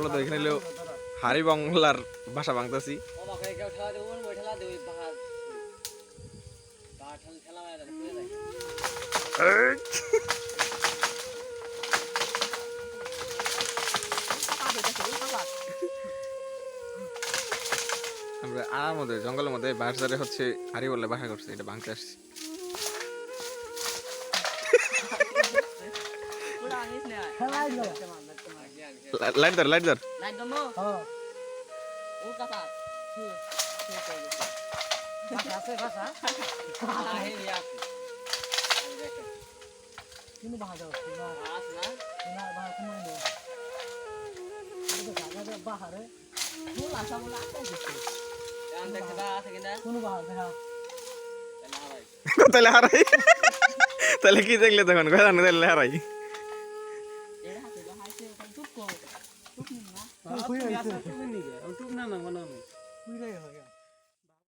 মূলত এখানে হলো হারি বাংলার ভাষা যায় আমরা আনার মধ্যে জঙ্গলের মধ্যে বাঁশ ধরে হচ্ছে হারি বললে বাসা করছে এটা বাংতে আসছি। লাইট ধর লাইট ধর লাইট দমো হ্যাঁ ও কাকা আছে কিন্তু না না না নেই এটা বাহারে ফুল আসা বলে আছে হ্যাঁ তাহলে হারাই তাহলে কি দেখলে তখন কথা তাহলে হারাই চুপ না? খুই না না গেছে